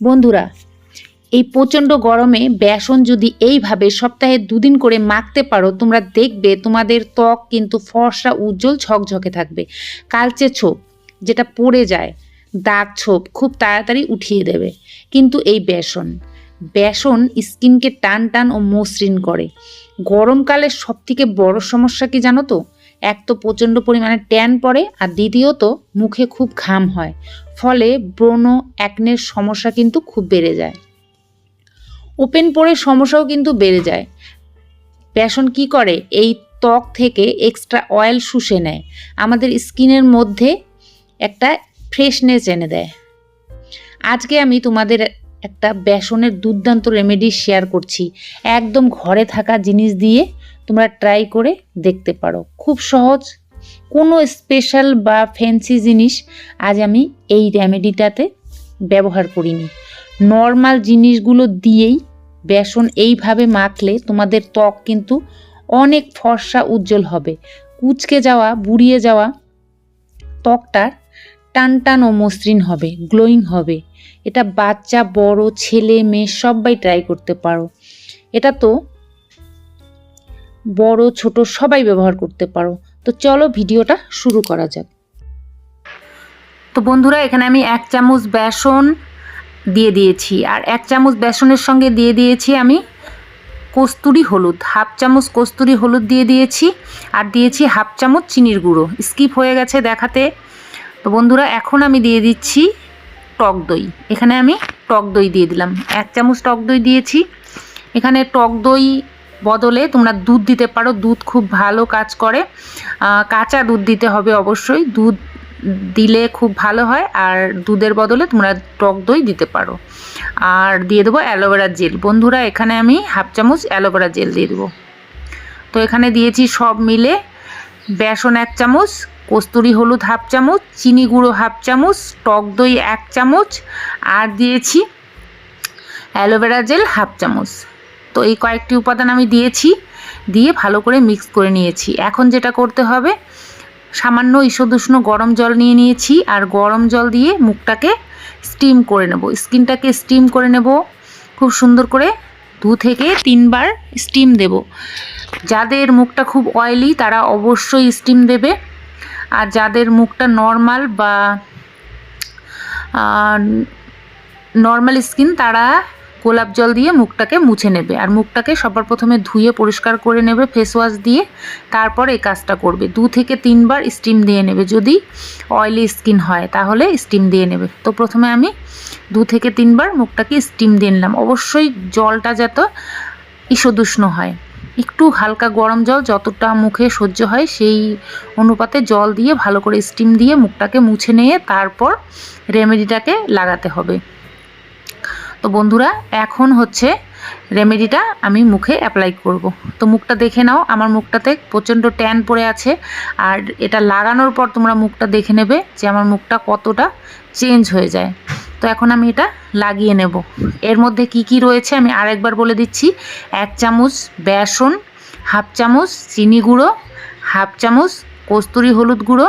বন্ধুরা, এই প্রচণ্ড গরমে বেসন যদি এইভাবে সপ্তাহে দুদিন করে মাখতে পারো, তোমরা দেখবে তোমাদের ত্বক কিন্তু ফর্সা, উজ্জ্বল, ঝকঝকে থাকবে। কালচে ছোপ যেটা পড়ে যায়, দাগ ছোপ খুব তাড়াতাড়ি উঠিয়ে দেবে। কিন্তু এই বেসন বেসন স্কিনকে টান টান ও মসৃণ করে। গরমকালের সবথেকে বড় সমস্যা কি জানো তো? এক তো প্রচণ্ড পরিমাণে ট্যান পড়ে আর দ্বিতীয়ত মুখে খুব ঘাম হয়। ফলে ব্রণ অ্যাকনের সমস্যা কিন্তু খুব বেড়ে যায়। ওপেন পরে সমস্যাও কিন্তু বেড়ে যায়। বেসন কি করে? এই ত্বক থেকে এক্সট্রা অয়েল শুষে নেয়। আমাদের স্কিনের মধ্যে একটা ফ্রেশনেস এনে দেয়। আজকে আমি তোমাদের একটা বেসনের দুর্দান্ত রেমেডি শেয়ার করছি। একদম ঘরে থাকা জিনিস দিয়ে তোমরা ট্রাই করে দেখতে পারো। খুব সহজ। কোনো স্পেশাল বা ফ্যান্সি জিনিস আজ আমি এই রেমেডিটাতে ব্যবহার করিনি। নর্মাল জিনিসগুলো দিয়েই বেসন এইভাবে মাখলে তোমাদের ত্বক কিন্তু অনেক ফর্সা উজ্জ্বল হবে। কুচকে যাওয়া, বুড়িয়ে যাওয়া ত্বকটার টান টান ও মসৃণ হবে গ্লোয়িং হবে। এটা বাচ্চা, বড়, ছেলে, মেয়ে সবাই ট্রাই করতে পারো। এটা তো বড়, ছোট সবাই ব্যবহার করতে পারো। তো চলো ভিডিওটা শুরু করা যাক। তো বন্ধুরা, এখানে আমি এক চামচ বেসন দিয়ে দিয়েছি। আর এক চামচ বেসনের সঙ্গে দিয়ে দিয়েছি আমি কস্তুরি হলুদ। হাফ চামচ কস্তুরি হলুদ দিয়ে দিয়েছি। আর দিয়েছি হাফ চামচ চিনির গুঁড়ো। স্কিপ হয়ে গেছে দেখাতে। তো বন্ধুরা, এখন আমি দিয়ে দিচ্ছি টক দই। এখানে আমি টক দই দিয়ে দিলাম। এক চামচ টক দই দিয়েছি। এখানে টক দই বদলে তোমরা দুধ দিতে পারো। দুধ খুব ভালো কাজ করে। কাঁচা দুধ দিতে হবে অবশ্যই। দুধ দিলে খুব ভালো হয় আর দুধের বদলে তোমরা টক দই দিতে পারো। আর দিয়ে দেবো অ্যালোভেরা জেল। বন্ধুরা, এখানে আমি হাফ চামচ অ্যালোভেরা জেল দিয়ে দেবো। তো এখানে দিয়েছি সব মিলে বেসন এক চামচ, কস্তুরি হলুদ হাফ চামচ, চিনি গুঁড়ো হাফ চামচ, টক দই এক চামচ, আর দিয়েছি অ্যালোভেরা জেল হাফ চামচ। তো এই কয়েকটি উপাদান আমি দিয়েছি, দিয়ে ভালো করে মিক্স করে নিয়েছি। এখন যেটা করতে হবে, সামান্য ঈষদুষ্ণ গরম জল নিয়ে নিয়েছি, আর গরম জল দিয়ে মুখটাকে স্টিম করে নেব। স্কিনটাকে স্টিম করে নেব। খুব সুন্দর করে দু থেকে তিনবার স্টিম দেব। যাদের মুখটা খুব অয়েলি তারা অবশ্যই স্টিম দেবে। আর যাদের মুখটা নর্মাল বা নর্মাল স্কিন তারা গোলাপ জল দিয়ে মুখটাকে মুছে নেবে আর মুখটাকে সবার প্রথমে ধুয়ে পরিষ্কার করে নেবে ফেস ওয়াশ দিয়ে। তারপর এই কাজটা করবে। দু থেকে তিনবার স্টিম দিয়ে নেবে। যদি অয়েলি স্কিন হয়, তাহলে স্টিম দিয়ে নেবে। তো প্রথমে আমি দু থেকে তিনবার মুখটাকে স্টিম দিয়ে নিলাম। অবশ্যই জলটা যাতে ঈষদুষ্ণ হয়। একটু হালকা গরম জল যতটা মুখে সহ্য হয়, সেই অনুপাতে জল দিয়ে ভালো করে স্টিম দিয়ে মুখটাকে মুছে নিয়ে তারপর রেমেডিটাকে লাগাতে হবে। তো বন্ধুরা, এখন হচ্ছে রেমেডিটা আমি মুখে অ্যাপ্লাই করব। তো মুখটা দেখে নাও, আমার মুখটাতে প্রচণ্ড ট্যান পড়ে আছে, আর এটা লাগানোর পর তোমরা মুখটা দেখে নেবে যে আমার মুখটা কতটা চেঞ্জ হয়ে যায়। তো এখন আমি এটা লাগিয়ে নেব। এর মধ্যে কি কি রয়েছে আমি আরেকবার বলে দিচ্ছি। এক চামচ বেসন, হাফ চামচ চিনি গুঁড়ো, হাফ চামচ কস্তুরি হলুদ গুঁড়ো,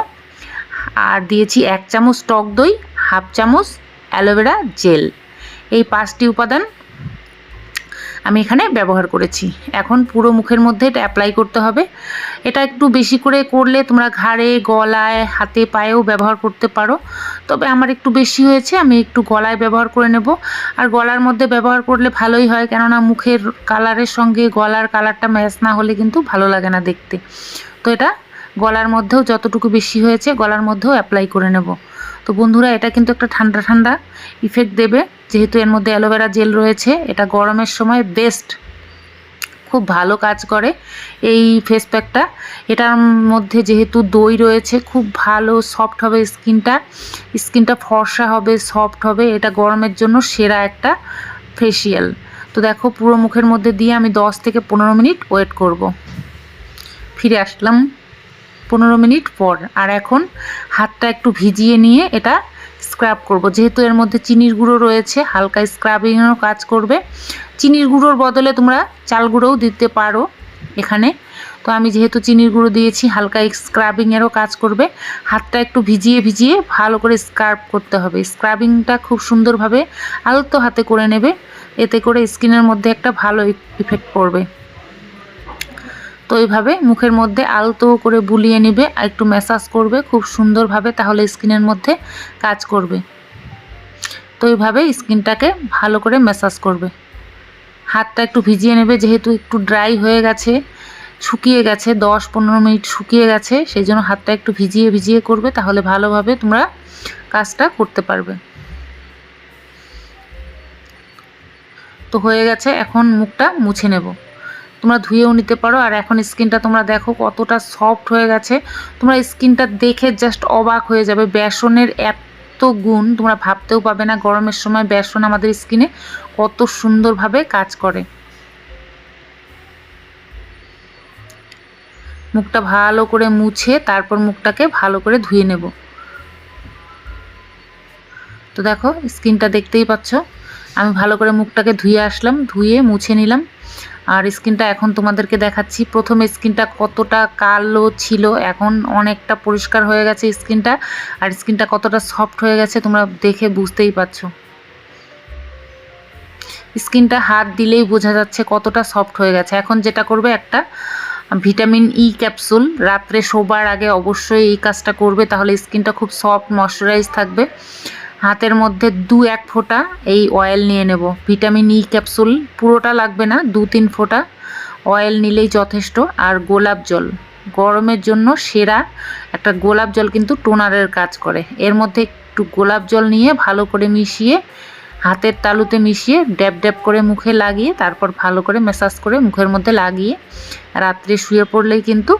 আর দিয়েছি এক চামচ টক দই, হাফ চামচ অ্যালোভেরা জেল। এই পাঁচটি উপাদান আমি এখানে ব্যবহার করেছি। এখন পুরো মুখের মধ্যে এটা অ্যাপ্লাই করতে হবে। এটা একটু বেশি করে করলে তোমরা ঘাড়ে, গলায়, হাতে, পায়েও ব্যবহার করতে পারো। তবে আমার একটু বেশি হয়েছে, আমি একটু গলায় ব্যবহার করে নেব। আর গলার মধ্যে ব্যবহার করলে ভালোই হয়, কেননা মুখের কালারের সঙ্গে গলার কালারটা ম্যাচ না হলে কিন্তু ভালো লাগে না দেখতে। তো এটা গলার মধ্যেও যতটুকু বেশি হয়েছে, গলার মধ্যেও অ্যাপ্লাই করে নেব। তো বন্ধুরা, এটা কিন্তু একটা ঠান্ডা ঠান্ডা ইফেক্ট দেবে। যেহেতু এর মধ্যে অ্যালোভেরা জেল রয়েছে, এটা গরমের সময় বেস্ট খুব ভালো কাজ করে এই ফেস প্যাকটা এটার মধ্যে যেহেতু দই রয়েছে, খুব ভালো সফট হবে স্কিনটা। স্কিনটা ফর্সা হবে সফট হবে। এটা গরমের জন্য সেরা একটা ফেসিয়াল তো দেখো, পুরো মুখের মধ্যে দিয়ে আমি দশ থেকে পনেরো মিনিট ওয়েট করব। ফিরে আসলাম। পনেরো মিনিট পর। আর এখন হাতটা একটু ভিজিয়ে নিয়ে এটা স্ক্রাব করব। যেহেতু এর মধ্যে চিনির গুঁড়ো রয়েছে, হালকা স্ক্রাবিংয়েরও কাজ করবে। চিনির গুঁড়োর বদলে তোমরা চাল গুঁড়োও দিতে পারো এখানে। তো আমি যেহেতু চিনির গুঁড়ো দিয়েছি, হালকা স্ক্রাবিংয়েরও কাজ করবে। হাতটা একটু ভিজিয়ে ভিজিয়ে ভালো করে স্ক্রাব করতে হবে। স্ক্রাবিংটা খুব সুন্দরভাবে আলতো হাতে করে নেবে। এতে করে স্কিনের মধ্যে একটা ভালো ইফেক্ট পড়বে। তো এইভাবে মুখের মধ্যে আলতো করে বুলিয়ে নেবে আর একটু ম্যাসাজ করবে খুব সুন্দরভাবে, তাহলে স্কিনের মধ্যে কাজ করবে। তো এইভাবে স্কিনটাকে ভালো করে ম্যাসাজ করবে। হাতটা একটু ভিজিয়ে নেবে, যেহেতু একটু ড্রাই হয়ে গেছে, শুকিয়ে গেছে, দশ পনেরো মিনিট শুকিয়ে গেছে, সেই জন্য হাতটা একটু ভিজিয়ে ভিজিয়ে করবে, তাহলে ভালোভাবে তোমরা কাজটা করতে পারবে। তো হয়ে গেছে, এখন মুখটা মুছে নেব। তোমরা ধুয়েও নিতে পারো। আর এখন স্কিনটা তোমরা দেখো কতটা সফট হয়ে গেছে। তোমরা স্কিনটা দেখে জাস্ট অবাক হয়ে যাবে। বেসনের এত গুণ তোমরা ভাবতেও পাবে না গরমের সময় বেসন আমাদের স্কিনে কত সুন্দরভাবে কাজ করে। মুখটা ভালো করে মুছে তারপর মুখটাকে ভালো করে ধুয়ে নেব। তো দেখো, স্কিনটা দেখতেই পাচ্ছ। আমি ভালো করে মুখটাকে ধুয়ে আসলাম, ধুয়ে মুছে নিলাম। আর স্কিনটা এখন তোমাদেরকে দেখাচ্ছি। প্রথমে স্কিনটা কতটা কালো ছিল, এখন অনেকটা পরিষ্কার হয়ে গেছে স্কিনটা। আর স্কিনটা কতটা সফট হয়ে গেছে তোমরা দেখে বুঝতেই পারছ। স্কিনটা হাত দিলেই বোঝা যাচ্ছে কতটা সফট হয়ে গেছে। এখন যেটা করবে একটা ভিটামিন ই ক্যাপসুল, রাত্রে শোবার আগে অবশ্যই এই কাজটা করবে, তাহলে স্কিনটা খুব সফট ময়শ্চারাইজ থাকবে। হাতের মধ্যে দু এক ফোঁটা এই অয়েল নিয়ে নেব। ভিটামিন ই ক্যাপসুল পুরোটা লাগবে না, দু তিন ফোঁটা। অয়েল নিলেই যথেষ্ট। আর গোলাপ জল, গরমের জন্য সেরা একটা গোলাপ জল কিন্তু টোনারের কাজ করে। এর মধ্যে একটু গোলাপ জল নিয়ে ভালো করে মিশিয়ে, হাতের তালুতে মিশিয়ে ড্যাব ড্যাব করে মুখে লাগিয়ে, তারপর ভালো করে ম্যাসাজ করে মুখের মধ্যে লাগিয়ে, রাত্রে শুয়ে পড়লেই কিন্তু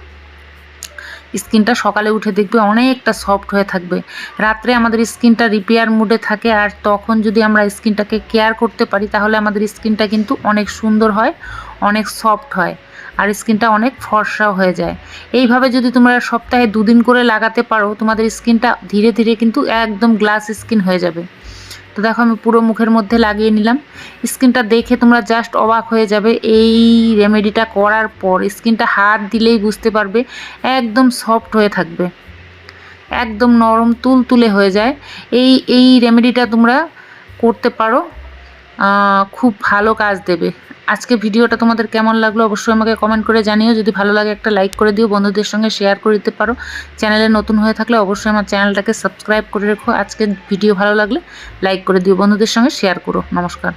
স্কিনটা সকালে উঠে দেখবে অনেকটা সফট হয়ে থাকবে। রাত্রে আমাদের স্কিনটা রিপেয়ার মুডে থাকে আর তখন যদি আমরা স্কিনটাকে কেয়ার করতে পারি, তাহলে আমাদের স্কিনটা কিন্তু অনেক সুন্দর হয়, অনেক সফট হয় আর স্কিনটা অনেক ফর্সাও হয়ে যায়। এইভাবে যদি তোমরা সপ্তাহে দুদিন করে লাগাতে পারো, তোমাদের স্কিনটা ধীরে ধীরে কিন্তু একদম গ্লাস স্কিন হয়ে যাবে। তো দেখো আমি পুরো মুখের মধ্যে লাগিয়ে নিলাম। স্কিনটা দেখে তোমরা জাস্ট অবাক হয়ে যাবে। এই রেমেডিটা করার পর স্কিনটা হাত দিলেই বুঝতে পারবে, একদম সফট হয়ে থাকবে। একদম নরম তুল তুলে হয়ে যায়। এই এই রেমেডিটা তোমরা করতে পারো। খুব ভালো কাজ দেবে। আজকে ভিডিওটা তোমাদের কেমন লাগল অবশ্যই আমাকে কমেন্ট করে জানিও। যদি ভালো লাগে একটা লাইক করে দিও, বন্ধুদের সঙ্গে শেয়ার করে দিতে পারো। চ্যানেলে নতুন হয়ে থাকলে অবশ্যই আমার চ্যানেলটাকে সাবস্ক্রাইব করে রেখো। আজকে ভিডিও ভালো লাগলে লাইক করে দিও, বন্ধুদের সঙ্গে শেয়ার করো। নমস্কার।